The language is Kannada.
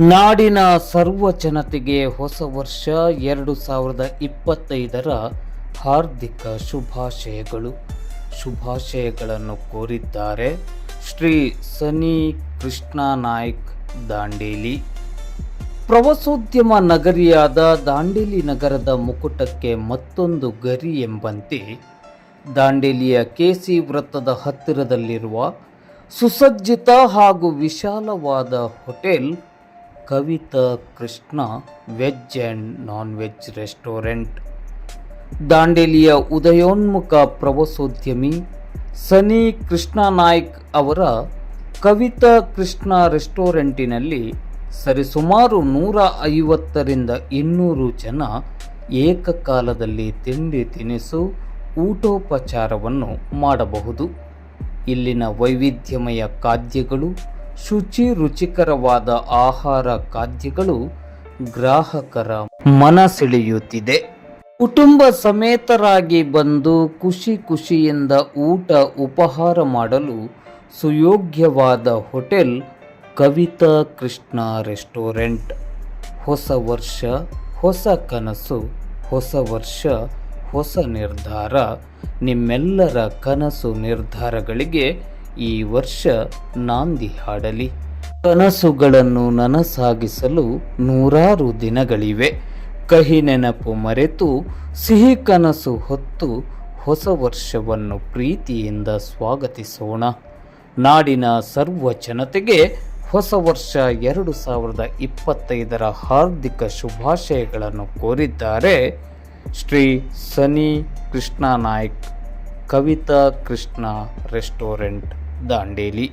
ನಾಡಿನ ಸರ್ವ ಜನತೆಗೆ ಹೊಸ ವರ್ಷ ಎರಡು ಸಾವಿರದ ಇಪ್ಪತ್ತೈದರ ಹಾರ್ದಿಕ ಶುಭಾಶಯಗಳು. ಶುಭಾಶಯಗಳನ್ನು ಕೋರಿದ್ದಾರೆ ಶ್ರೀ ಸನಿ ಕೃಷ್ಣ ನಾಯ್ಕ್ ದಾಂಡೇಲಿ. ಪ್ರವಾಸೋದ್ಯಮ ನಗರಿಯಾದ ದಾಂಡೇಲಿ ನಗರದ ಮುಕುಟಕ್ಕೆ ಮತ್ತೊಂದು ಗರಿ ಎಂಬಂತೆ ದಾಂಡೇಲಿಯ ಕೆಸಿ ವೃತ್ತದ ಹತ್ತಿರದಲ್ಲಿರುವ ಸುಸಜ್ಜಿತ ಹಾಗೂ ವಿಶಾಲವಾದ hotel Kavita Krishna veg and non veg restaurant. ದಾಂಡೇಲಿಯ ಉದಯೋನ್ಮುಖ ಪ್ರವಾಸೋದ್ಯಮಿ ಸನಿ ಕೃಷ್ಣ ನಾಯ್ಕ್ ಅವರ ಕವಿತಾ ಕೃಷ್ಣ ರೆಸ್ಟೋರೆಂಟಿನಲ್ಲಿ ಸರಿಸುಮಾರು ನೂರ ಐವತ್ತರಿಂದ ಇನ್ನೂರು ಜನ ಏಕಕಾಲದಲ್ಲಿ ತಿಂಡಿ ತಿನಿಸು, ಊಟೋಪಚಾರವನ್ನು ಮಾಡಬಹುದು. ಇಲ್ಲಿನ ವೈವಿಧ್ಯಮಯ ಖಾದ್ಯಗಳು ಶುಚಿ ರುಚಿಕರವಾದ ಆಹಾರ ಖಾದ್ಯಗಳು ಗ್ರಾಹಕರ ಮನ ಸೆಳೆಯುತ್ತಿದೆ ಕುಟುಂಬ ಸಮೇತರಾಗಿ ಬಂದು ಖುಷಿ ಖುಷಿಯಿಂದ ಊಟ ಉಪಹಾರ ಮಾಡಲು ಸುಯೋಗ್ಯವಾದ ಹೋಟೆಲ್ ಕವಿತಾ ಕೃಷ್ಣ ರೆಸ್ಟೋರೆಂಟ್. ಹೊಸ ವರ್ಷ, ಹೊಸ ಕನಸು, ಹೊಸ ವರ್ಷ, ಹೊಸ ನಿರ್ಧಾರ. ನಿಮ್ಮೆಲ್ಲರ ಕನಸು ನಿರ್ಧಾರಗಳಿಗೆ ಈ ವರ್ಷ ನಾಂದಿ ಹಾಡಲಿ. ಕನಸುಗಳನ್ನು ನನಸಾಗಿಸಲು ನೂರಾರು ದಿನಗಳಿವೆ. ಕಹಿ ನೆನಪು ಮರೆತು, ಸಿಹಿ ಕನಸು ಹೊತ್ತು ಹೊಸ ವರ್ಷವನ್ನು ಪ್ರೀತಿಯಿಂದ ಸ್ವಾಗತಿಸೋಣ. ನಾಡಿನ ಸರ್ವ ಜನತೆಗೆ ಹೊಸ ವರ್ಷ ಎರಡು ಸಾವಿರದ ಇಪ್ಪತ್ತೈದರ ಹಾರ್ದಿಕ ಶುಭಾಶಯಗಳನ್ನು ಕೋರಿದ್ದಾರೆ ಶ್ರೀ ಸನಿ ಕೃಷ್ಣ ನಾಯ್ಕ್ ಕವಿತಾ ಕೃಷ್ಣ ರೆಸ್ಟೋರೆಂಟ್ ದಾಂಡೇಲಿ.